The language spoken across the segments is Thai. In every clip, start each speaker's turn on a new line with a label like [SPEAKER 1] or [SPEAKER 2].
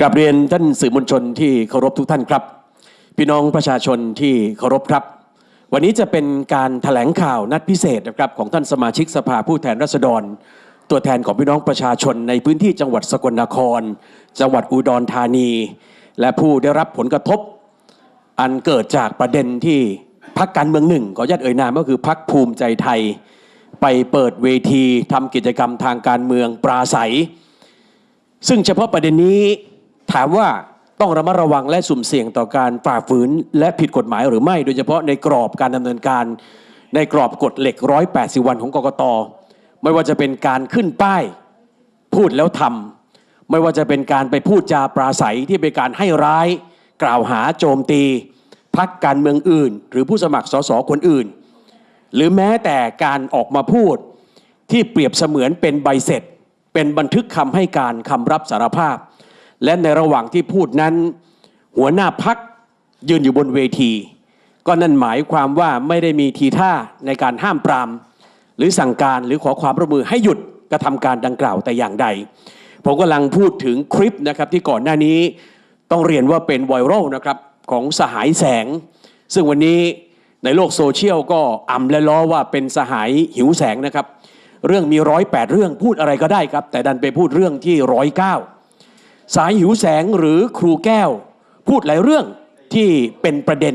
[SPEAKER 1] กราบเรียนท่านสื่อมวลชนที่เคารพทุกท่านครับ พี่น้องประชาชนที่เคารพครับ วันนี้จะเป็นการถแถลงข่าวนัดพิเศษนะครับของท่านสมาชิกสภาผู้แทนราษฎร ตัวแทนของพี่น้องประชาชนในพื้นที่จังหวัดสกลนคร จังหวัดอุดรธานี และผู้ได้รับผลกระทบ อันเกิดจากประเด็นที่พักการเมืองหนึ่งขออนุญาตเอ่ยนามก็คือพักภูมิใจไทย ไปเปิดเวทีทำกิจกรรมทางการเมืองปราศัย ซึ่งเฉพาะประเด็นนี้ ถามว่าต้องระมัดระวังและสุ่มเสี่ยงต่อการฝ่าฝืนและผิดกฎหมายหรือไม่ โดยเฉพาะในกรอบการดำเนินการ ในกรอบกฎเหล็ก 180 วันของกกต ไม่ว่าจะเป็นการขึ้นป้าย พูดแล้วทำไม่ว่าจะเป็นการไปพูดจาปราศัยที่เป็นการให้ร้าย กล่าวหาโจมตี พักการเมืองอื่น หรือผู้สมัครสสคนอื่น หรือแม้แต่การออกมาพูดที่เปรียบเสมือนเป็นใบเสร็จ เป็นบันทึกคำให้การคำรับสารภาพ และในระหว่างที่พูดนั้น หัวหน้าพักยืนอยู่บนเวที ก็นั่นหมายความว่าไม่ได้มีทีท่าในการห้ามปราม หรือสั่งการหรือขอความร่วมมือให้หยุดกระทำการดังกล่าวแต่อย่างใด ผมกำลังพูดถึงคลิปนะครับที่ก่อนหน้านี้ต้องเรียนว่าเป็นไวรัลนะครับของสหายแสง ซึ่งวันนี้ในโลกโซเชียลก็อ่ำและล้อว่าเป็นสหายหิวแสงนะครับ เรื่องมีร้อยแปดเรื่องพูดอะไรก็ได้ครับ แต่ดันไปพูดเรื่องที่ร้อยเก้า สายหิวแสงหรือครูแก้ว พูดหลายเรื่องที่เป็นประเด็น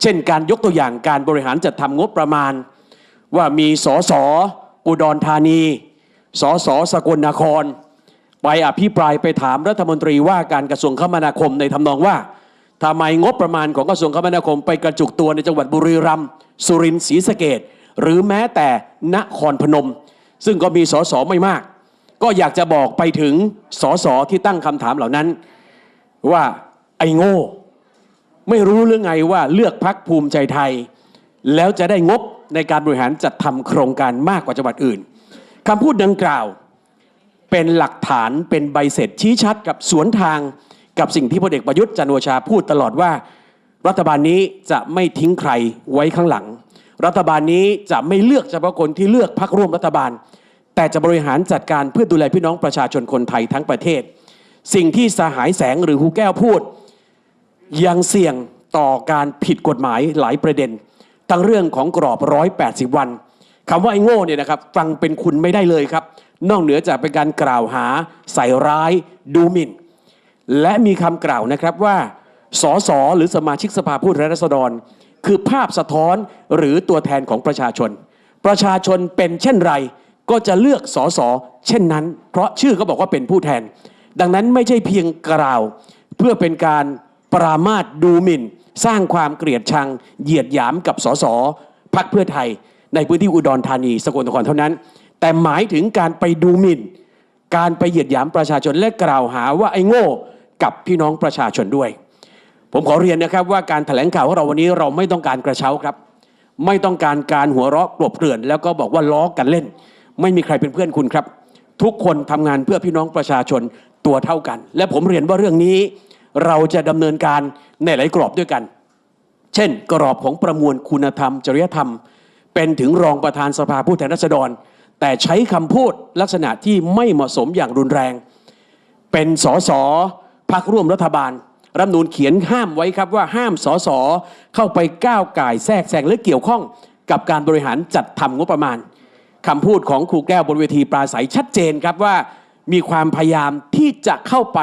[SPEAKER 1] เช่นการยกตัวอย่างการบริหารจัดทำงบประมาณ ว่ามีสอสออุดรธานีสอสสกลนคร ไปอภิปรายไปถามรัฐมนตรีว่าการกระทรวงคมนาคมในทำนองว่าทำไมงบประมาณของกระทรวงคมนาคม ไปกระจุกตัวในจังหวัดบุรีรัมย์สุรินทร์ศรีสะเกดหรือแม้แต่นครพนม ซึ่งก็มีสอสอไม่มาก ก็อยากจะบอกไปถึงสสที่ตั้งคำถามเหล่านั้น ว่าไอ้โง่ ไม่รู้เรื่อไงว่าเลือกพักภูมิใจไทย แล้วจะได้งบในการบริหารจัดทำโครงการมากกว่าจังหวัดอื่นคำพูดดังกล่าวเป็นหลักฐานเป็นใบเสร็จชี้ชัดกับสวนทางกับสิ่งที่พลเอกประยุทธ์จันโอชาพูดตลอดว่า รัฐบาลนี้จะไม่ทิ้งใครไว้ข้างหลัง รัฐบาลนี้จะไม่เลือกเฉพาะคนที่เลือกพักร่วมรัฐบาล แต่จะบริหารจัดการเพื่อดูแลพี่น้องประชาชนคนไทยทั้งประเทศ สิ่งที่สหายแสงหรือฮูแก้วพูด ยังเสี่ยงต่อการผิดกฎหมายหลายประเด็น ทั้งเรื่องของกรอบ 180 วันคำว่าไอ้โง่เนี่ยนะครับฟังเป็นคุณไม่ได้เลยครับ นอกเหนือจากเป็นการกล่าวหา ใส่ร้ายดูหมิ่น และมีคำกล่าวนะครับว่าสสหรือสมาชิกสภาผู้แทนราษฎร คือภาพสะท้อนหรือตัวแทนของประชาชน ประชาชนเป็นเช่นไร ก็จะเลือกสสเช่นนั้น เพราะชื่อก็บอกว่าเป็นผู้แทน ดังนั้นไม่ใช่เพียงกล่าว เพื่อเป็นการปรามาสดูหมิ่น สร้างความเกลียดชัง เหยียดหยามกับสสพักเพื่อไทย ในพื้นที่อุดรธานีสกลนครเท่านั้น แต่หมายถึงการไปดูหมิ่น การไปเหยียดหยามประชาชนและกล่าวหาว่าไอ้โง่กับพี่น้องประชาชนด้วย ผมขอเรียนนะครับว่าการแถลงข่าวของเราวันนี้เราไม่ต้องการกระเช้าครับ ไม่ต้องการการหัวเราะกลบเกลื่อนแล้วก็บอกว่าล้อกันเล่น ไม่มีใครเป็นเพื่อนคุณครับ ทุกคนทำงานเพื่อพี่น้องประชาชนตัวเท่ากัน และผมเรียนว่าเรื่องนี้ เราจะดำเนินการในหลายกรอบด้วยกัน เช่น กรอบของประมวลคุณธรรม จริยธรรม เป็นถึงรองประธานสภาผู้แทนราษฎร แต่ใช้คำพูดลักษณะที่ไม่เหมาะสมอย่างรุนแรง เป็นสสพักร่วมรัฐบาลรัฐมนูญเขียนห้ามไว้ครับว่าห้ามสสเข้าไปก้าวไก่แทรกแซงหรือเกี่ยวข้องกับการบริหารจัดทำงบประมาณ คำพูดของครูแก้วบนเวทีปราศัยชัดเจนครับว่ามีความพยายามที่จะเข้าไป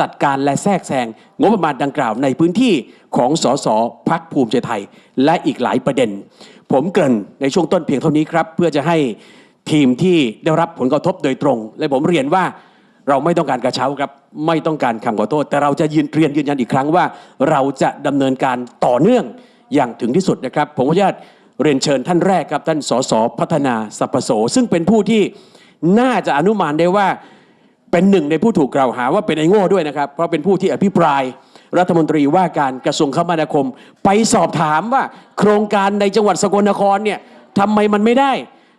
[SPEAKER 1] จัดการและแทรกแซงงบประมาณดังกล่าวในพื้นที่ของสสพักภูมิใจไทย และอีกหลายประเด็น ผมเกริ่นในช่วงต้นเพียงเท่านี้ครับ เพื่อจะให้ทีมที่ได้รับผลกระทบโดยตรง และผมเรียนว่าเราไม่ต้องการกระเช้าครับ ไม่ต้องการคำขอโทษ แต่เราจะยืนเรียนยืนยันอีกครั้งว่า เราจะดำเนินการต่อเนื่องอย่างถึงที่สุดนะครับ ผมขออนุญาต เรียนเชิญท่านแรกครับท่านสสพัฒนาสัพโส ซึ่งเป็นผู้ที่น่าจะอนุมานได้ว่าเป็นหนึ่งในผู้ถูกกล่าวหาว่าเป็นไอ้โง่ด้วยนะครับ เพราะเป็นผู้ที่อภิปรายรัฐมนตรีว่าการกระทรวงคมนาคม ไปสอบถามว่าโครงการในจังหวัดสกลนครเนี่ยทำไมมันไม่ได้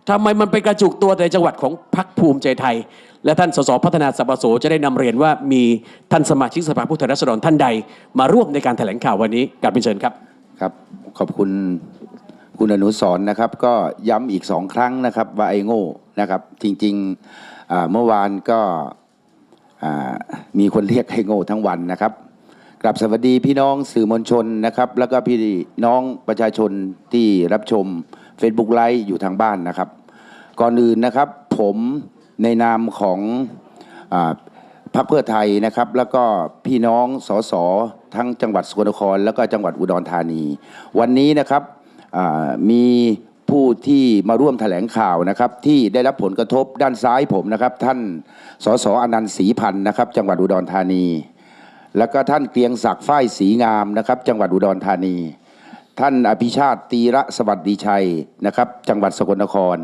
[SPEAKER 1] ทำไมมันไปกระจุกตัวในจังหวัดของพรรคภูมิใจไทย และท่านสสพัฒนาสัพโสจะได้นำเรียนว่ามีท่านสมาชิกสภาผู้แทนราษฎรท่านใด มาร่วมในการแถลงข่าววันนี้กาบเป็นเชิญครับ
[SPEAKER 2] ครับ ขอบคุณ คุณอนุสรนะครับก็ย้ำอีกสองครั้งนะครับว่าไอ้โง่นะครับ จริงๆเมื่อวานก็มีคนเรียกให้โง่ทั้งวันนะครับกลับสวัสดีพี่น้องสื่อมวลชนนะครับ แล้วก็พี่น้องประชาชนที่รับชม Facebook ไลฟ์อยู่ทางบ้านนะครับ ก่อนอื่นนะครับผมในนามของอพรรคเพื่อไทยนะครับ แล้วก็พี่น้องสสทั้งจังหวัดสกลนคร แล้วก็จังหวัดอุดรธานี วันนี้นะครับ มีผู้ที่มาร่วมแถลงข่าวนะครับ ที่ได้รับผลกระทบด้านซ้ายผมนะครับ ท่านสสอนันต์ศรีพันธ์นะครับ จังหวัดอุดรธานี แล้วก็ท่านเกรียงศักดิ์ฝ้ายศรีงามนะครับ จังหวัดอุดรธานี ท่านอภิชาติตีระสวัสดีชัยนะครับ จังหวัดสกลนคร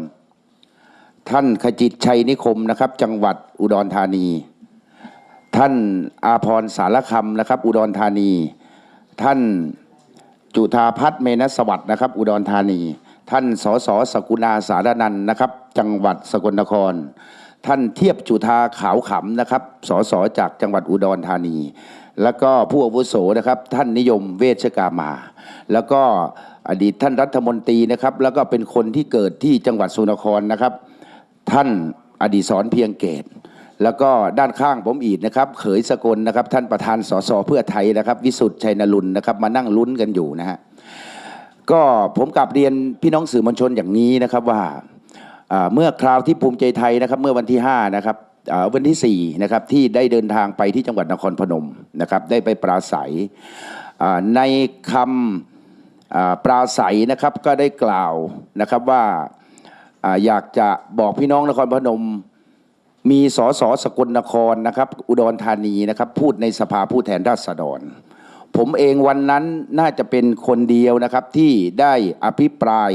[SPEAKER 2] ท่านขจิตชัยนิคมนะครับ จังหวัดอุดรธานี ท่านอาพรสารคำนะครับ อุดรธานี ท่าน จุธาพัฒน์เมนสวัสดิ์นะครับ อุดรธานี ท่านสสสกุณาสารนันนะครับ จังหวัดสกลนคร ท่านเทียบจุธาขาวขำนะครับสสจากจังหวัดอุดรธานี แล้วก็ผู้อาวุโสนะครับ ท่านนิยมเวชกามา แล้วก็อดีตท่านรัฐมนตรีนะครับ แล้วก็เป็นคนที่เกิดที่จังหวัดสุนครนะครับ ท่านอดีศรเพียงเกต แล้วก็ด้านข้างผมอีกนะครับ เขยสกลนะครับ ท่านประธานสสเพื่อไทยนะครับ วิสุทธ์ชัยนรุนนะครับ มานั่งลุ้นกันอยู่นะฮะก็ผมกลับเรียนพี่น้องสื่อมวลชนอย่างนี้นะครับว่าเมื่อคราวที่ภูมิใจไทยนะครับ เมื่อวันที่5นะครับวันที่4นะครับที่ได้เดินทางไปที่จังหวัดนครพนมนะครับ ได้ไปปราศัยในคำปราศัยนะครับก็ได้กล่าวนะครับว่าอยากจะบอกพี่น้องนครพนม มีสสสกลนครนะครับ อุดรธานีนะครับ พูดในสภาผู้แทนราษฎร ผมเองวันนั้นน่าจะเป็นคนเดียวนะครับที่ได้อภิปราย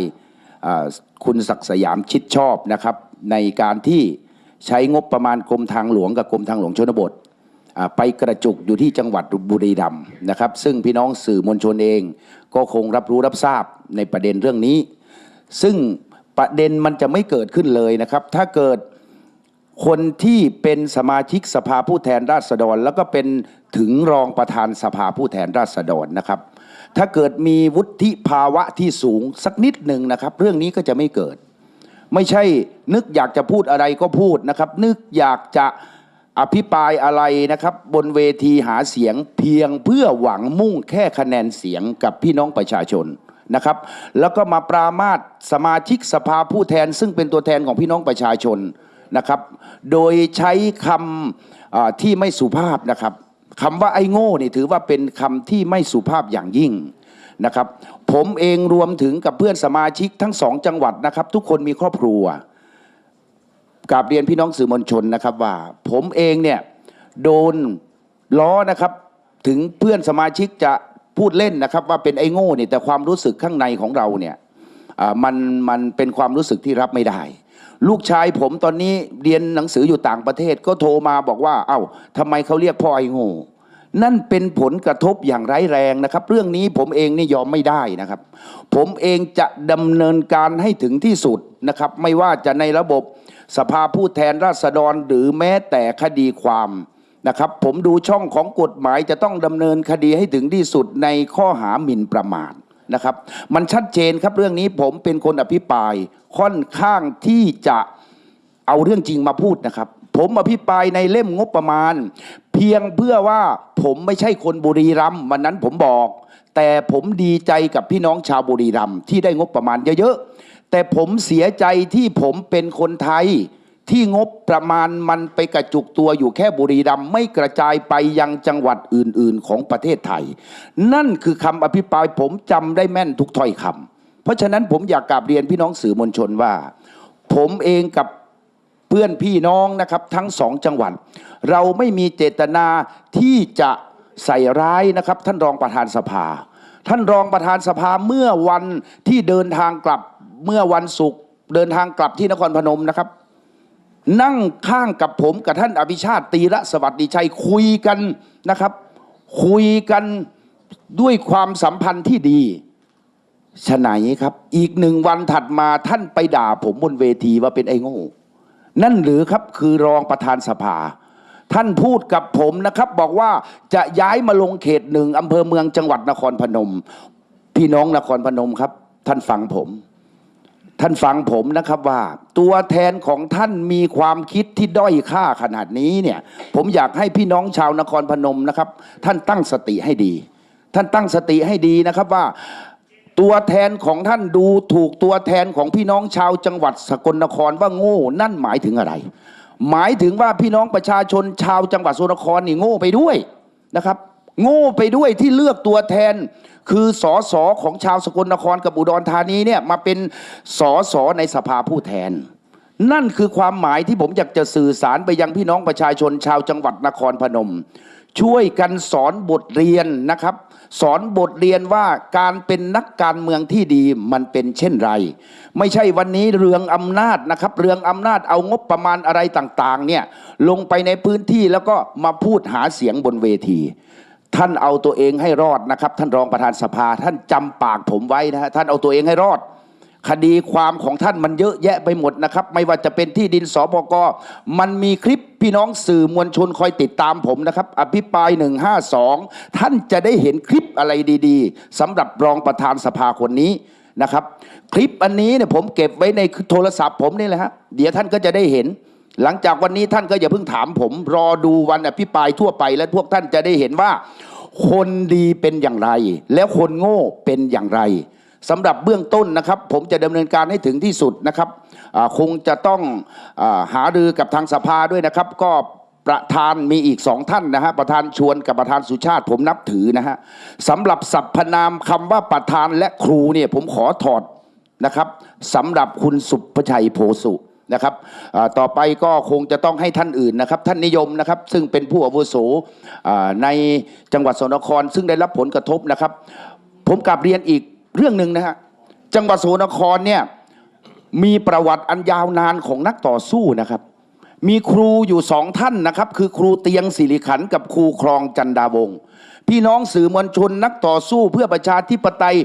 [SPEAKER 2] คุณศักสยามชิดชอบนะครับ ในการที่ใช้งบประมาณกรมทางหลวงกับกรมทางหลวงชนบท ไปกระจุกอยู่ที่จังหวัดบุรีรัมย์นะครับ ซึ่งพี่น้องสื่อมวลชนเอง ก็คงรับรู้รับทราบในประเด็นเรื่องนี้ ซึ่งประเด็นมันจะไม่เกิดขึ้นเลยนะครับ ถ้าเกิด คนที่เป็นสมาชิกสภาผู้แทนราษฎร แล้วก็เป็นถึงรองประธานสภาผู้แทนราษฎรนะครับ ถ้าเกิดมีวุฒิภาวะที่สูงสักนิดหนึ่งนะครับ เรื่องนี้ก็จะไม่เกิด ไม่ใช่นึกอยากจะพูดอะไรก็พูดนะครับ นึกอยากจะอภิปรายอะไรนะครับ บนเวทีหาเสียงเพียงเพื่อหวังมุ่งแค่คะแนนเสียงกับพี่น้องประชาชนนะครับ แล้วก็มาปรามาสสมาชิกสภาผู้แทน ซึ่งเป็นตัวแทนของพี่น้องประชาชน นะครับ โดยใช้คำที่ไม่สุภาพนะครับคำว่าไอ้โง่นี่ถือว่าเป็นคำที่ไม่สุภาพอย่างยิ่งนะครับผมเองรวมถึงกับเพื่อนสมาชิกทั้งสองจังหวัดนะครับ ทุกคนมีครอบครัวกราบเรียนพี่น้องสื่อมวลชนนะครับว่า ผมเองเนี่ยโดนล้อนะครับถึงเพื่อนสมาชิกจะพูดเล่นนะครับ ว่าเป็นไอ้โง่เนี่ยแต่ความรู้สึกข้างในของเราเนี่ยมันมันเป็นความรู้สึกที่รับไม่ได้ ลูกชายผมตอนนี้เรียนหนังสืออยู่ต่างประเทศก็โทรมาบอกว่า เอ้าทำไมเขาเรียกพ่อไอ้โง่นั่นเป็นผลกระทบอย่างร้ายแรงนะครับ เรื่องนี้ผมเองนี่ยอมไม่ได้นะครับ ผมเองจะดำเนินการให้ถึงที่สุดนะครับ ไม่ว่าจะในระบบสภาผู้แทนราษฎรหรือแม้แต่คดีความนะครับ ผมดูช่องของกฎหมายจะต้องดำเนินคดีให้ถึงที่สุดในข้อหาหมิ่นประมาท นะครับ มันชัดเจนครับเรื่องนี้ผมเป็นคนอภิปรายค่อนข้างที่จะเอาเรื่องจริงมาพูดนะครับ ผมอภิปรายในเล่มงบประมาณ เพียงเพื่อว่าผมไม่ใช่คนบุรีรัมย์วันนั้นผมบอก แต่ผมดีใจกับพี่น้องชาวบุรีรัมย์ที่ได้งบประมาณเยอะๆแต่ผมเสียใจที่ผมเป็นคนไทย ที่งบประมาณมันไปกระจุกตัวอยู่แค่บุรีรัมย์ไม่กระจายไปยังจังหวัดอื่น ๆ ของประเทศไทย นั่นคือคำอภิปรายผมจำได้แม่นทุกถ้อยคำเพราะฉะนั้นผมอยากกราบเรียนพี่น้องสื่อมวลชนว่า ผมเองกับเพื่อนพี่น้องนะครับทั้งสองจังหวัด เราไม่มีเจตนาที่จะใส่ร้ายนะครับท่านรองประธานสภา ท่านรองประธานสภาเมื่อวันที่เดินทางกลับเมื่อวันศุกร์เดินทางกลับที่นครพนมนะครับ นั่งข้างกับผมกับท่านอภิชาติตีระสวัสดีชัยคุยกันนะครับ คุยกันด้วยความสัมพันธ์ที่ดีฉะไหนครับ อีกหนึ่งวันถัดมาท่านไปด่าผมบนเวทีว่าเป็นไอ้โง่นั่นหรือครับคือรองประธานสภา ท่านพูดกับผมนะครับ บอกว่าจะย้ายมาลงเขตหนึ่งอำเภอเมืองจังหวัดนครพนม พี่น้องนครพนมครับ ท่านฟังผม ท่านฟังผมนะครับว่า ตัวแทนของท่านมีความคิดที่ด้อยค่าขนาดนี้เนี่ย ผมอยากให้พี่น้องชาวนครพนมนะครับ ท่านตั้งสติให้ดี ท่านตั้งสติให้ดีนะครับว่าตัวแทนของท่านดูถูกตัวแทนของพี่น้องชาวจังหวัดสกลนครว่าโง่ นั่นหมายถึงอะไร หมายถึงว่าพี่น้องประชาชนชาวจังหวัดสกลนครนี่โง่ไปด้วยนะครับ โง่ไปด้วยที่เลือกตัวแทน คือสอสอของชาวสกลนครกับอุดรธานีเนี่ยมาเป็นสอสอในสภาผู้แทน นั่นคือความหมายที่ผมอยากจะสื่อสารไปยังพี่น้องประชาชนชาวจังหวัดนครพนม ช่วยกันสอนบทเรียนนะครับ สอนบทเรียนว่าการเป็นนักการเมืองที่ดีมันเป็นเช่นไร ไม่ใช่วันนี้เรืองอำนาจนะครับ เรืองอำนาจเอางบประมาณอะไรต่างๆเนี่ยลงไปในพื้นที่แล้วก็มาพูดหาเสียงบนเวที ท่านเอาตัวเองให้รอดนะครับ ท่านรองประธานสภา ท่านจำปากผมไว้นะฮะท่านเอาตัวเองให้รอด คดีความของท่านมันเยอะแยะไปหมดนะครับ ไม่ว่าจะเป็นที่ดินสปกมันมีคลิปพี่น้องสื่อมวลชนคอยติดตามผมนะครับ อภิปราย 152 ท่านจะได้เห็นคลิปอะไรดีๆสำหรับรองประธานสภาคนนี้นะครับ คลิปอันนี้เนี่ยผมเก็บไว้ในโทรศัพท์ผมนี่แหละฮะเดี๋ยวท่านก็จะได้เห็น หลังจากวันนี้ท่านก็อย่าเพิ่งถามผม รอดูวันอภิปรายทั่วไป และพวกท่านจะได้เห็นว่า คนดีเป็นอย่างไร แล้วคนโง่เป็นอย่างไรสำหรับเบื้องต้นนะครับ ผมจะดำเนินการให้ถึงที่สุดนะครับคงจะต้องอหารือกับทางสภาด้วยนะครับ ก็ประธานมีอีกสองท่านนะฮะประธานชวนกับประธานสุชาติผมนับถือนะฮะสำหรับสรรพนามคำว่าประธานและครูเนี่ยผมขอถอดนะครับสำหรับคุณสุภชัยโพสุ นะครับต่อไปก็คงจะต้องให้ท่านอื่นนะครับ ท่านนิยมนะครับ ซึ่งเป็นผู้อาวุโสในจังหวัดสนคร ซึ่งได้รับผลกระทบนะครับ ผมกลับเรียนอีกเรื่องหนึ่งนะฮะจังหวัดสนครเนี่ยมีประวัติอันยาวนานของนักต่อสู้นะครับ มีครูอยู่สองท่านนะครับ คือครูเตียงสิริขันกับครูครองจันดาวงศ์พี่น้องสื่อมวลชนนักต่อสู้เพื่อประชาธิปไตย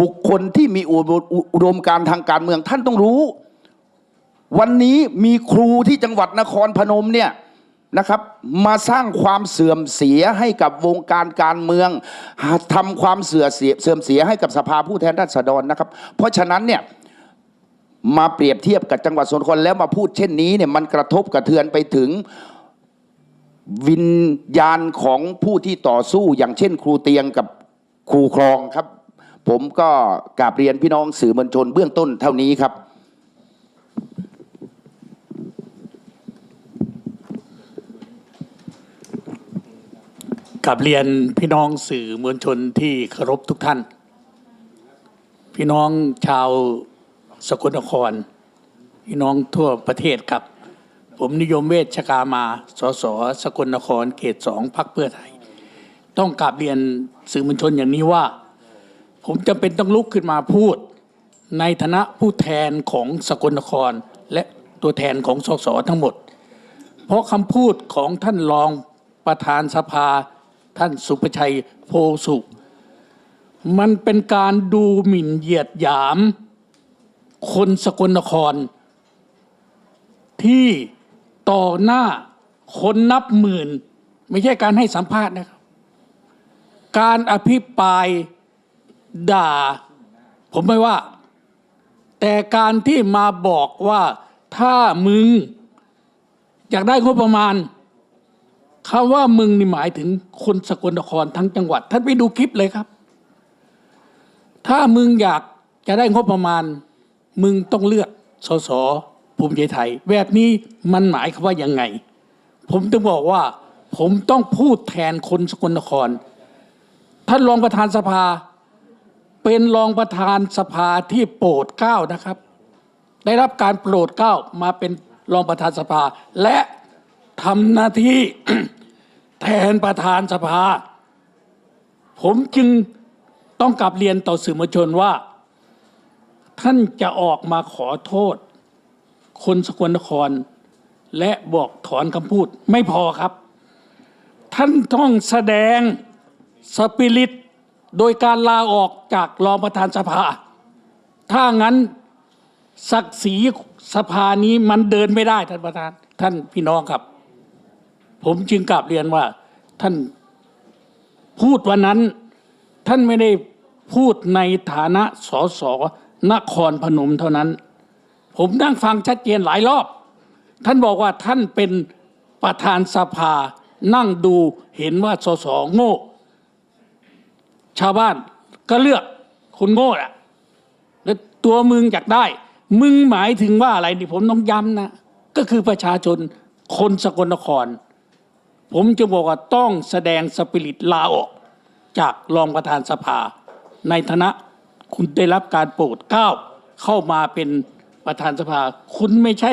[SPEAKER 2] บุคคลที่มีอุดมการทางการเมืองท่านต้องรู้ วันนี้มีครูที่จังหวัดนครพนมเนี่ยนะครับ มาสร้างความเสื่อมเสียให้กับวงการการเมืองทำความเสื่อเสียเสื่อมเสียให้กับสภาผู้แทนราษฎรนะครับ เพราะฉะนั้นเนี่ยมาเปรียบเทียบกับจังหวัดสกลนครแล้วมาพูดเช่นนี้เนี่ยมันกระทบกระเทือนไปถึงวิญญาณของผู้ที่ต่อสู้อย่างเช่น ครูเตียงกับครูครองครับ ผมก็กราบเรียนพี่น้องสื่อมวลชนเบื้องต้นเท่านี้ครับ
[SPEAKER 3] กับเรียนพี่น้องสื่อมวลชนที่เคารพทุกท่าน พี่น้องชาวสกลนคร พี่น้องทั่วประเทศครับ ผมนิยมเวชกามา สสสกลนครเขตสองพักเพื่อไทย ต้องกราบเรียนสื่อมวลชนอย่างนี้ว่า ผมจำเป็นต้องลุกขึ้นมาพูด ในฐานะผู้แทนของสกลนครและตัวแทนของสสทั้งหมด เพราะคำพูดของท่านรองประธานสภา ท่านสุประชัยโพสุมันเป็นการดูหมิ่นเหยียดหยาม คนสกลนคร ที่ต่อหน้าคนนับหมื่น ไม่ใช่การให้สัมภาษณ์นะครับ การอภิปรายด่า ผมไม่ว่า แต่การที่มาบอกว่าถ้ามึงอยากได้งบประมาณ คำว่ามึงนี่หมายถึงคนสกลนครทั้งจังหวัด ท่านไปดูคลิปเลยครับ ถ้ามึงอยากจะได้งบประมาณ มึงต้องเลือกสสภูมิใจไทย แบบนี้มันหมายความว่ายังไง ผมถึงบอกว่า ผมต้องพูดแทนคนสกลนคร ท่านรองประธานสภา เป็นรองประธานสภาที่โปรดเกล้านะครับ ได้รับการโปรดเกล้ามาเป็นรองประธานสภา และ ทำหน้าที่แทนประธานสภา ผมจึงต้องกลับเรียนต่อสื่อมวลชนว่า ท่านจะออกมาขอโทษ คนสกลนคร และบอกถอนคำพูดไม่พอครับ ท่านต้องแสดงสปิริตโดยการลาออกจากรองประธานสภา ถ้างั้นศักดิ์ศรีสภานี้มันเดินไม่ได้ท่านประธาน ท่านพี่น้องครับ ผมจึงกลับเรียนว่า ท่านพูดวันนั้น ท่านไม่ได้พูดในฐานะสสนครพนมเท่านั้น ผมนั่งฟังชัดเจนหลายรอบ ท่านบอกว่าท่านเป็นประธานสภา นั่งดูเห็นว่าสสโง่ ชาวบ้านก็เลือกคนโง่แหละแล้วตัวมึงอยากได้ มึงหมายถึงว่าอะไรนี่ผมต้องย้ำนะ ก็คือประชาชนคนสกลนคร ผมจะบอกว่าต้องแสดงสปิริตลาออก จากรองประธานสภา ในฐานะคุณได้รับการโปรดเกล้าเข้ามาเป็นประธานสภา คุณไม่ใช่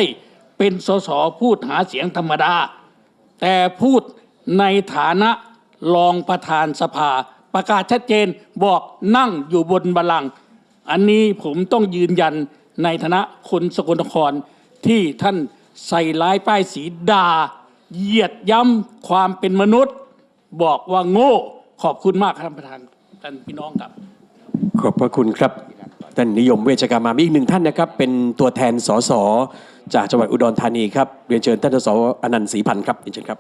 [SPEAKER 3] เป็นสสพูดหาเสียงธรรมดา แต่พูดในฐานะรองประธานสภา ประกาศชัดเจนบอกนั่งอยู่บนบัลลังก์อันนี้ผมต้องยืนยันในฐานะคนสกลนครที่ท่านใส่ร้ายป้ายสีดา เหยียดย้ำความเป็นมนุษย์ บอกว่าโง่ ขอบคุณมากครับท่านประธานท่านพี่น้องครับ
[SPEAKER 1] ขอบพระคุณครับท่านนิยมเวชกรรมามีอีกหนึ่งท่านนะครับ เป็นตัวแทนสสจากจังหวัดอุดรธานีครับเรียนเชิญท่านสสอนันต์ศรีพันธ์ครับเรียนเชิญครับ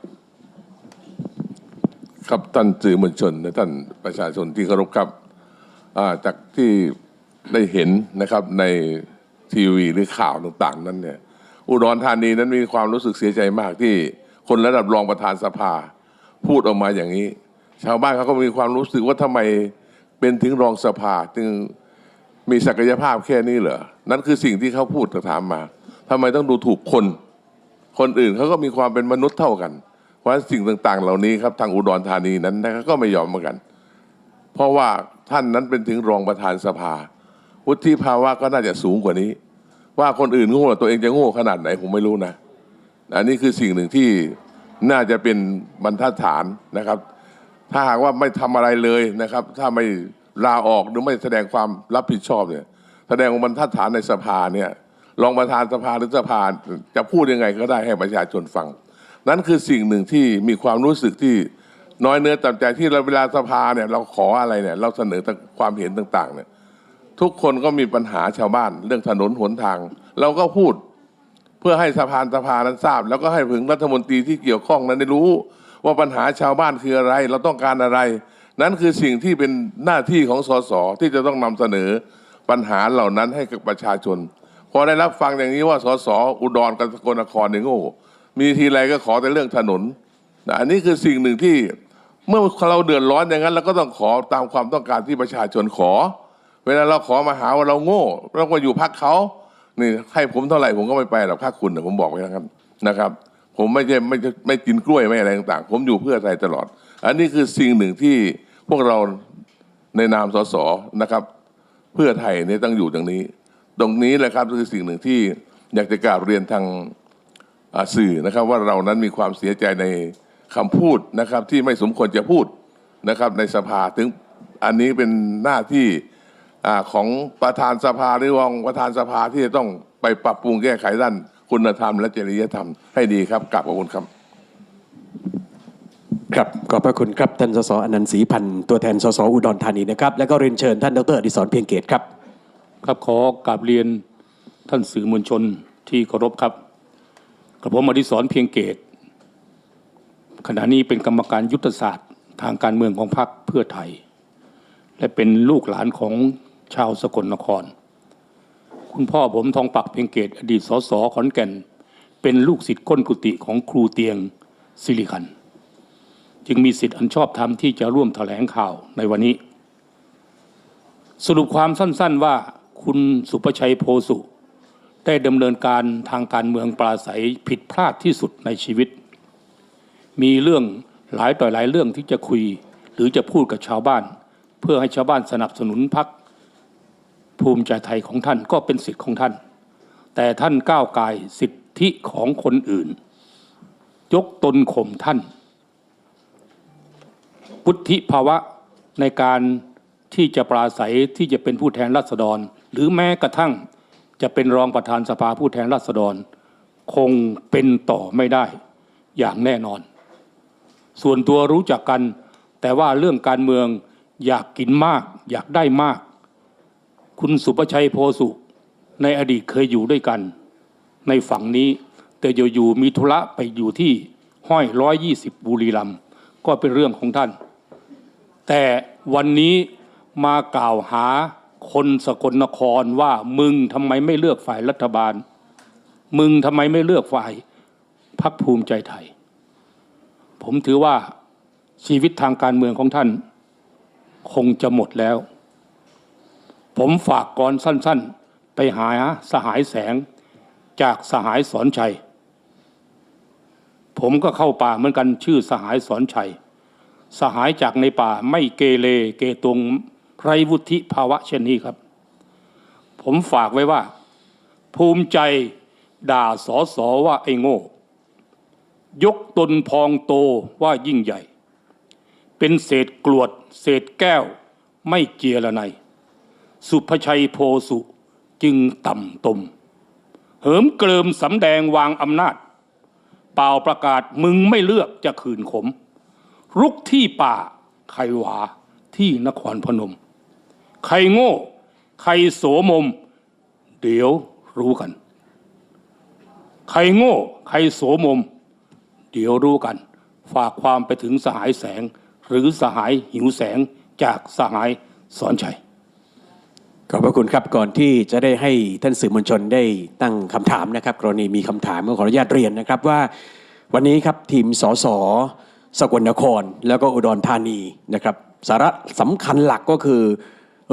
[SPEAKER 4] ครับท่านสื่อมวลชนและท่านประชาชนที่เคารพครับอ่าจากที่ได้เห็นนะครับในทีวีหรือข่าวต่างๆ นั้นเนี่ยอุดรธานีนั้นมีความรู้สึกเสียใจมากที่ คนระดับรองประธานสภา พูดออกมาอย่างนี้ ชาวบ้านเขาก็มีความรู้สึกว่าทำไมเป็นถึงรองสภา จึงมีศักยภาพแค่นี้เหรอ นั่นคือสิ่งที่เขาพูดถามมาทำไมต้องดูถูกคน คนอื่นเขาก็มีความเป็นมนุษย์เท่ากันเพราะสิ่งต่างๆ เหล่านี้ครับทางอุดรธานีนั้นนะครับก็ไม่ยอมเหมือนกัน เพราะว่าท่านนั้นเป็นถึงรองประธานสภา วุฒิภาวะก็น่าจะสูงกว่านี้ ว่าคนอื่นโง่ตัวเองจะโง่ขนาดไหนผมไม่รู้นะอันนี้คือสิ่งหนึ่งที่ น่าจะเป็นบรรทัดฐานนะครับ ถ้าหากว่าไม่ทำอะไรเลยนะครับ ถ้าไม่ลาออกหรือไม่แสดงความรับผิดชอบเนี่ย แสดงบรรทัดฐานในสภาเนี่ยรองประธานสภาหรือสภาจะพูดยังไงก็ได้ให้ประชาชนฟัง นั่นคือสิ่งหนึ่งที่มีความรู้สึกที่น้อยเนื้อต่ำใจที่เราเวลาสภาเนี่ยเราขออะไรเนี่ยเราเสนอความเห็นต่างๆเนี่ยทุกคนก็มีปัญหาชาวบ้านเรื่องถนนหนทาง เราก็พูด เพื่อให้สภาสภานั้นทราบ แล้วก็ให้ถึงรัฐมนตรีที่เกี่ยวข้องนั้นได้รู้ ว่าปัญหาชาวบ้านคืออะไร เราต้องการอะไร นั้นคือสิ่งที่เป็นหน้าที่ของสสที่จะต้องนำเสนอปัญหาเหล่านั้นให้กับประชาชน พอได้รับฟังอย่างนี้ว่าสสอุดรกับสกลนครเนี่ยโง่มีทีไรก็ขอแต่เรื่องถนนนะอันนี้คือสิ่งหนึ่งที่เมื่อเราเดือดร้อนอย่างนั้นเราก็ต้องขอตามความต้องการที่ประชาชนขอ เวลาเราขอมาหาว่าเราโง่เราก็อยู่พักเขา นี่ให้ผมเท่าไหร่ผมก็ไม่ไปหรอกพักคุณนะผมบอกไว้นะครับนะครับ ผมไม่ใช่ไม่ไม่กินกล้วยไม่อะไรต่างๆ ผมอยู่เพื่อไทยตลอด อันนี้คือสิ่งหนึ่งที่พวกเราในนามสสนะครับ เพื่อไทยเนี่ยต้องอยู่ตรงนี้ ตรงนี้แหละครับคือสิ่งหนึ่งที่อยากจะกราบเรียนทางสื่อนะครับ ว่าเรานั้นมีความเสียใจในคำพูดนะครับ ที่ไม่สมควรจะพูดนะครับ ในสภาถึงอันนี้เป็นหน้าที่ อาของประธานสภาหรือรองประธานสภาที่จะต้องไปปรับปรุงแก้ไขด้านคุณธรรมและจริยธรรมให้ดีครับกราบขอบคุณครับ
[SPEAKER 1] ครับขอบพระคุณครับท่านสสอนันต์ศรีพันธ์ตัวแทนสสอุดรธานีนะครับ แล้วก็เรียนเชิญท่านดรอดิศรเพียงเกตครับ
[SPEAKER 5] ครับขอกราบเรียนท่านสื่อมวลชนที่เคารพครับกระผมอดิศรเพียงเกต ขณะนี้เป็นกรรมการยุทธศาสตร์ทางการเมืองของพรรคเพื่อไทย และเป็นลูกหลานของ ชาวสกลนคร คุณพ่อผมทองปักเพียงเกต อดีตสสขอนแก่น เป็นลูกศิษย์ก้นกุฏิของครูเตียงสิริคัน จึงมีสิทธิ์อันชอบธรรมที่จะร่วมแถลงข่าวในวันนี้ สรุปความสั้นๆว่าคุณสุประชัยโพสุ ได้ดำเนินการทางการเมืองปราศัยผิดพลาดที่สุดในชีวิต มีเรื่องหลายต่อหลายเรื่องที่จะคุย หรือจะพูดกับชาวบ้าน เพื่อให้ชาวบ้านสนับสนุนพัก ภูมิใจไทยของท่านก็เป็นสิทธิ์ของท่าน แต่ท่านก้าวไกายสิทธิของคนอื่น ยกตนข่มท่านวุฒิภาวะในการที่จะปราศัยที่จะเป็นผู้แทนราษฎร หรือแม้กระทั่งจะเป็นรองประธานสภาผู้แทนราษฎร คงเป็นต่อไม่ได้อย่างแน่นอน ส่วนตัวรู้จักกัน แต่ว่าเรื่องการเมืองอยากกินมาก อยากได้มาก คุณสุประชัยโพสุ ในอดีตเคยอยู่ด้วยกัน ในฝั่งนี้ แต่อยู่ๆมีธุระไปอยู่ที่ห้อยร้อยยี่สิบบุรีรัมก็เป็นเรื่องของท่าน แต่วันนี้มากล่าวหาคนสกลนครว่ามึงทำไมไม่เลือกฝ่ายรัฐบาล มึงทำไมไม่เลือกฝ่ายพักภูมิใจไทย ผมถือว่าชีวิตทางการเมืองของท่าน คงจะหมดแล้ว ผมฝากกรสั้น ๆ ไปหาสหายแสงจากสหายสอนชัย ผมก็เข้าป่าเหมือนกันชื่อสหายสอนชัย สหายจากในป่าไม่เกเรเกตงไรวุฒิภาวะเช่นนี้ครับ ผมฝากไว้ว่า ภูมิใจด่าสอสอว่าไอ้โง่ ยกตนพองโตว่ายิ่งใหญ่ เป็นเศษกรวด เศษแก้วไม่เจียระไน สุภชัยโพสุจึงต่ำตม เหิมเกลิมสำแดงวางอำนาจ เป่าประกาศมึงไม่เลือกจะคืนขม รุกที่ป่าใครหวาที่นครพนม ใครโง่ ใครโสมม เดี๋ยวรู้กัน ใครโง่ ใครโสมม เดี๋ยวรู้กัน ฝากความไปถึงสหายแสง หรือสหายหิวแสงจากสหายสอนชัย
[SPEAKER 1] ขอบพระคุณครับก่อนที่จะได้ให้ท่านสื่อมวลชนได้ตั้งคำถามนะครับ กรณีมีคำถามก็ขออนุญาตเรียนนะครับว่า วันนี้ครับทีมสสสกลนคร แล้วก็อุดรธานีนะครับ สาระสำคัญหลักก็คือ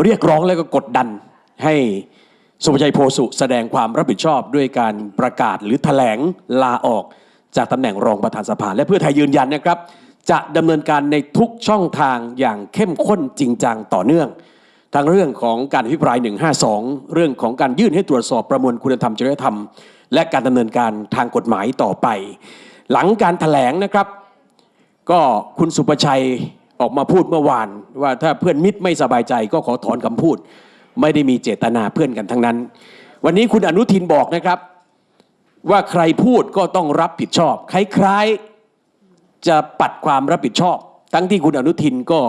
[SPEAKER 1] เรียกร้องและก็กดดันให้สุภชัยโพสุแสดงความรับผิดชอบด้วยการประกาศหรือแถลงลาออกจากตำแหน่งรองประธานสภาและเพื่อไทยยืนยันนะครับ จะดำเนินการในทุกช่องทางอย่างเข้มข้นจริงจังต่อเนื่อง ทั้งเรื่องของการอภิปราย 152 เรื่องของการยื่นให้ตรวจสอบประมวลคุณธรรมจริยธรรม และการดำเนินการทางกฎหมายต่อไป หลังการถแถลงนะครับ ก็คุณสุประชัยออกมาพูดเมื่อวาน ว่าถ้าเพื่อนมิตรไม่สบายใจก็ขอถอนคำพูด ไม่ได้มีเจตนาเพื่อนกันทั้งนั้น วันนี้คุณอนุทินบอกนะครับ ว่าใครพูดก็ต้องรับผิดชอบคล้ายๆจะปัดความรับผิดชอบ ทั้งที่คุณอนุทินก็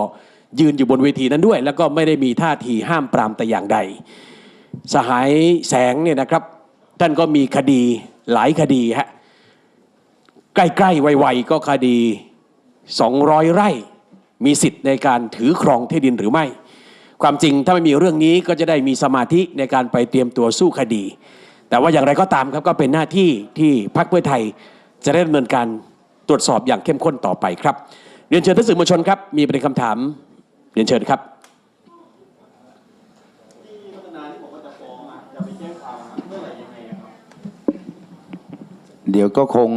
[SPEAKER 1] ยืนอยู่บนเวทีนั้นด้วย แล้วก็ไม่ได้มีท่าทีห้ามปรามแต่อย่างใด สหายแสงเนี่ยนะครับ ท่านก็มีคดีหลายคดีฮะใกล้ๆไวๆก็คดี 200 ไร่ มีสิทธิ์ในการถือครองที่ดินหรือไม่ ความจริงถ้าไม่มีเรื่องนี้ก็จะได้มีสมาธิในการไปเตรียมตัวสู้คดี แต่ว่าอย่างไรก็ตามครับก็เป็นหน้าที่ที่พรรคเพื่อไทยจะได้ดำเนินการตรวจสอบอย่างเข้มข้นต่อไปครับ เรียนเชิญท่านสื่อมวลชนครับ มีประเด็นคำถาม รียนเชิญครับ
[SPEAKER 2] เดี๋ยวก็คง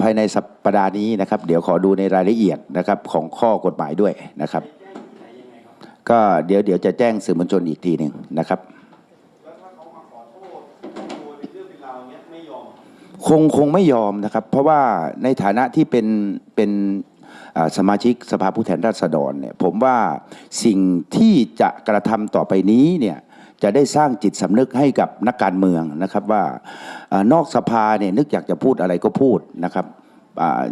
[SPEAKER 2] ภายในสัปดาห์นี้นะครับ เดี๋ยวขอดูในรายละเอียดนะครับของข้อกฎหมายด้วยนะครับ ก็เดี๋ยวเดี๋ยวจะแจ้งสื่อมวลชนอีกทีหนึ่งนะครับคงคงไม่ยอมนะครับ เพราะว่าในฐานะที่เป็นเป็น สมาชิกสภาผู้แทนราษฎรเนี่ยผมว่าสิ่งที่จะกระทำต่อไปนี้เนี่ยจะได้สร้างจิตสำนึกให้กับนักการเมืองนะครับว่าอนอกสภาเนี่ยนึกอยากจะพูดอะไรก็พูดนะครับ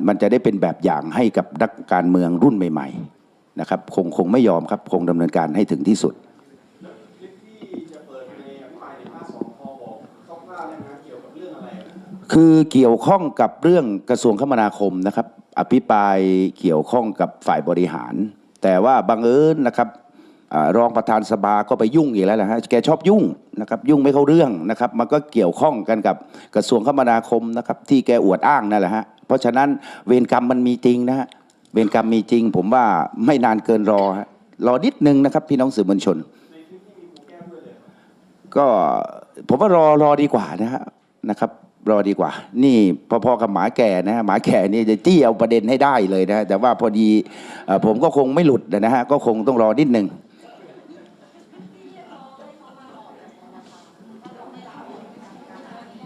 [SPEAKER 2] มันจะได้เป็นแบบอย่างให้กับนักการเมืองรุ่นใหม่ๆนะครับคงคงไม่ยอมครับคงดำเนินการให้ถึงที่สุดคือเกี่ยวข้องกับเรื่องกระทรวงคมนาคมนะครับ อภิปรายเกี่ยวข้องกับฝ่ายบริหาร แต่ว่าบังเอิญนะครับอรองประธานสภาก็ไปยุ่งอีกแล้วนะฮะแกชอบยุ่งนะครับยุ่งไม่เข้าเรื่องนะครับมันก็เกี่ยวข้องกันกับกระทรวงคมนาคมนะครับที่แกอวดอ้างนั่นแหละฮะเพราะฉะนั้นเวรกรรมมันมีจริงนะฮะเวรกรรมมีจริง ผมว่าไม่นานเกินรอฮะรอนิดนึงนะครับพี่น้องสื่อมวลชน ก็ผมว่ารอรอดีกว่านะฮะนะครับ รอดีกว่า นี่พอๆกับหมาแก่นะหมาแก่นี่จะจี้เอาประเด็นให้ได้เลยนะแต่ว่าพอดีอผมก็คงไม่หลุดนะฮะก็คงต้องรอนิดนึง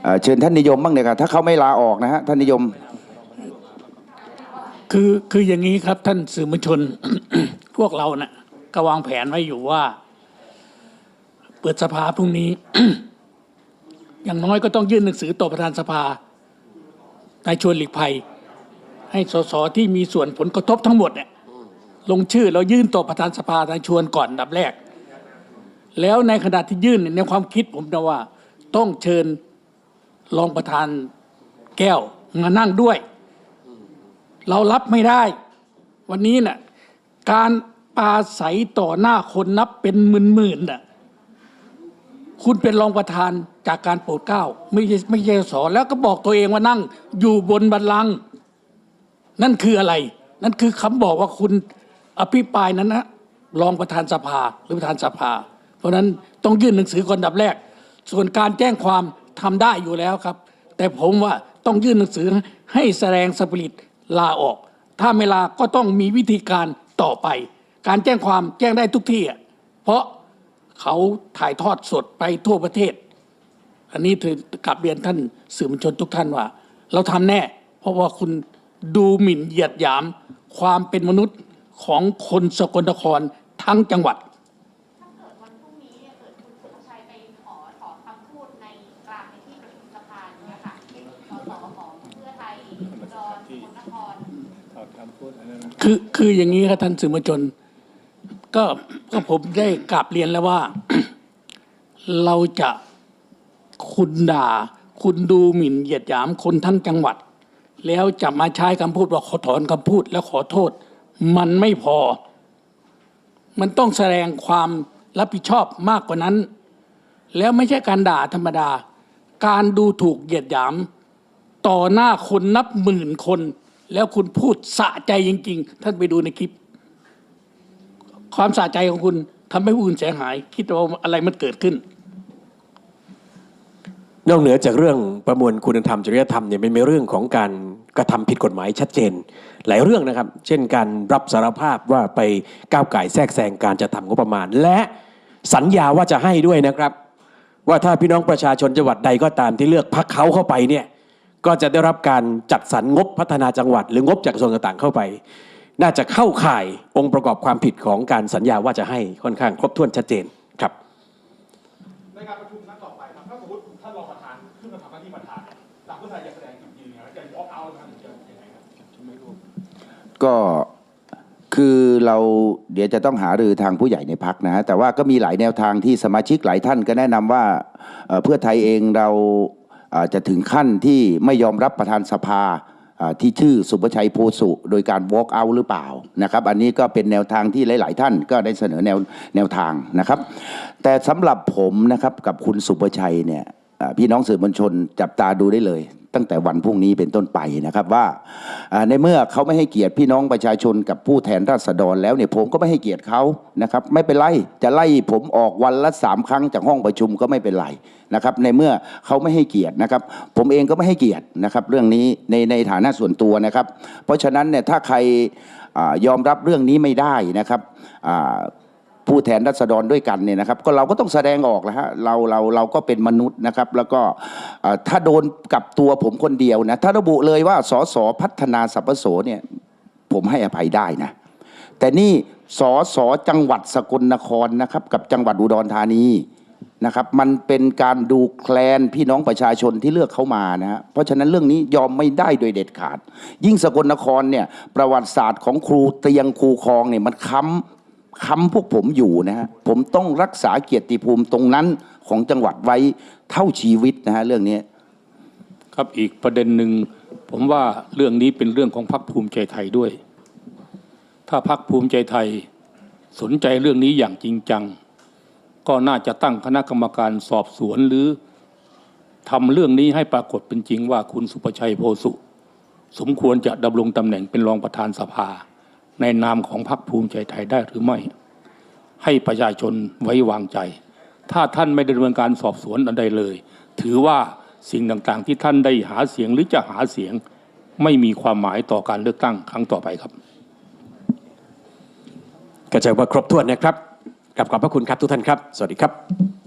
[SPEAKER 2] เอ่อเชิญท่านนิยมบ้างเลยครับถ้าเขาไม่ลาออกนะฮะท่านนิยม
[SPEAKER 3] คือคืออย่างนี้ครับท่านสื่อมวลชนพวกเรานะ่ะก็วางแผนไว้อยู่ว่า เปิดสภาพรุ่งนี้ อย่างน้อยก็ต้องยื่นหนังสือต่อประธานสภานายชวนหลีกภัย ให้สสที่มีส่วนผลกระทบทั้งหมดเนี่ยลงชื่อแล้วยื่นต่อประธานสภานายชวนก่อนดับแรก แล้วในขณะที่ยื่นในความคิดผมนะว่า ต้องเชิญรองประธานแก้วมานั่งด้วย เรารับไม่ได้ วันนี้น่ะการปาศัยต่อหน้าคนนับเป็นหมื่นๆน่ะคุณเป็นรองประธาน จากการโปรดเกล้าไม่ใช่ไม่ใช่สอนแล้วก็บอกตัวเองว่านั่ง อยู่บนบัลลังก์นั่นคืออะไร นั่นคือคำบอกว่าคุณอภิปรายนั้นนะรองประธานสภาหรือประธานสภา เพราะนั้นต้องยื่นหนังสือก่อนดับแรก ส่วนการแจ้งความทำได้อยู่แล้วครับ แต่ผมว่าต้องยื่นหนังสือให้แสดงสปิริตลาออก ถ้าไม่ลาก็ต้องมีวิธีการต่อไป การแจ้งความแจ้งได้ทุกที่อะเพราะเขาถ่ายทอดสดไปทั่วประเทศ อันนี้ถือกลับเรียนท่านสื่อมวลชนทุกท่านว่า เราทำแน่ เพราะว่าคุณดูหมิ่นเหยียดหยาม ความเป็นมนุษย์ของคนสกลนครทั้งจังหวัด
[SPEAKER 6] ถ้าเกิดวันพรุ่งนี้เนี่ยเกิดคุณสุภชัยไปขอถอนคำพูดในกลางในที่ประชุมสภาเนี่ยค่ะสสของเพื่อไทยอุดรสกลนคร
[SPEAKER 3] คือคืออย่างนี้ครับท่านสื่อมวลชน ก็ก็ผมได้กราบเรียนแล้วว่า เราจะ คุณด่า คุณดูหมิ่นเหยียดหยามคนทั้งจังหวัด แล้วจะมาใช้คำพูดว่าขอถอนคำพูดแล้วขอโทษ มันไม่พอ มันต้องแสดงความรับผิดชอบมากกว่านั้น แล้วไม่ใช่การด่าธรรมดา การดูถูกเหยียดหยาม ต่อหน้าคนนับหมื่นคน แล้วคุณพูดสะใจจริง ๆ ท่านไปดูในคลิป ความสะใจของคุณทำให้ผู้อื่นเสียหาย คิดว่าอะไรมันเกิดขึ้น
[SPEAKER 1] นอกเหนือจากเรื่องประมวลคุณธรรมจริยธรรมเนี่ยมันมีเรื่องของการกระทำผิดกฎหมายชัดเจน หลายเรื่องนะครับ เช่นการรับสารภาพว่าไปก้าวไก่แทรกแซงการจะทำงบประมาณ และสัญญาว่าจะให้ด้วยนะครับ ว่าถ้าพี่น้องประชาชนจังหวัดใดก็ตามที่เลือกพักเขาเข้าไปเนี่ยก็จะได้รับการจัดสรรงบพัฒนาจังหวัด หรืองบจากกระทรวงต่างๆเข้าไป น่าจะเข้าข่ายองค์ประกอบความผิดของการสัญญาว่าจะให้ค่อนข้างครบถ้วนชัดเจนครับ
[SPEAKER 7] ก็คือเรา
[SPEAKER 2] เดี๋ยวจะต้องหารือทางผู้ใหญ่ในพักนะฮะแต่ว่าก็มีหลายแนวทางที่สมาชิกหลายท่านก็แนะนำว่าเพื่อไทยเองเราจะถึงขั้นที่ไม่ยอมรับประธานสภาที่ชื่อสุประชัยโพสุ โดยการ walk out หรือเปล่านะครับ อันนี้ก็เป็นแนวทางที่หลาย ๆ ท่านก็ได้เสนอแนวแนวทางนะครับ แต่สำหรับผมนะครับกับคุณสุประชัยเนี่ยพี่น้องสื่อมวลชนจับตาดูได้เลย ตั้งแต่วันพรุ่งนี้เป็นต้นไปนะครับว่าในเมื่อเขาไม่ให้เกียรติพี่น้องประชาชนกับผู้แทนราษฎรแล้วเนี่ยผมก็ไม่ให้เกียรติเขานะครับไม่เป็นไรจะไล่ผมออกวันละสามครั้งจากห้องประชุมก็ไม่เป็นไรนะครับในเมื่อเขาไม่ให้เกียรตินะครับผมเองก็ไม่ให้เกียรตินะครับเรื่องนี้ในในฐานะส่วนตัวนะครับ เพราะฉะนั้นเนี่ยถ้าใครอยอมรับเรื่องนี้ไม่ได้นะครับ ผู้แทนรัษฎรด้วยกันเนี่ยนะครับก็เราก็ต้องแสดงออกแล้วฮะเราเราเราก็เป็นมนุษย์นะครับ แล้วก็ถ้าโดนกับตัวผมคนเดียวนะถ้าระบุเลยว่าสสพัฒนาสัพพโสเนี่ยผมให้อภัยได้นะแต่นี่สสจังหวัดสกลนครนะครับกับจังหวัดอุดรธานีนะครับมันเป็นการดูแคลนพี่น้องประชาชนที่เลือกเขามานะฮะเพราะฉะนั้นเรื่องนี้ยอมไม่ได้โดยเด็ดขาด ยิ่งสกลนครเนี่ยประวัติศาสตร์ของครูเตียงครูคลองเนี่ยมันค้ำ คำพวกผมอยู่นะฮะผมต้องรักษาเกียรติภูมิตรงนั้นของจังหวัดไว้เท่าชีวิตนะฮะเรื่องนี้
[SPEAKER 5] ครับอีกประเด็นหนึ่งผมว่าเรื่องนี้เป็นเรื่องของพรรคภูมิใจไทยด้วย ถ้าพรรคภูมิใจไทยสนใจเรื่องนี้อย่างจริงจัง ก็น่าจะตั้งคณะกรรมการสอบสวนหรือทำเรื่องนี้ให้ปรากฏเป็นจริงว่าคุณสุประชัยโพสุ สมควรจะดำรงตำแหน่งเป็นรองประธานสภา ในนามของพรรคภูมิใจไทยได้หรือไม่ ให้ประชาชนไว้วางใจ ถ้าท่านไม่ดำเนินการสอบสวนอันใดเลย ถือว่าสิ่งต่างๆ ที่ท่านได้หาเสียงหรือจะหาเสียงไม่มีความหมายต่อการเลือกตั้งครั้งต่อไปครับ
[SPEAKER 1] ก็จะว่าครบถ้วนนะครับกลับขอบพระคุณครับทุกท่านครับ สวัสดีครับ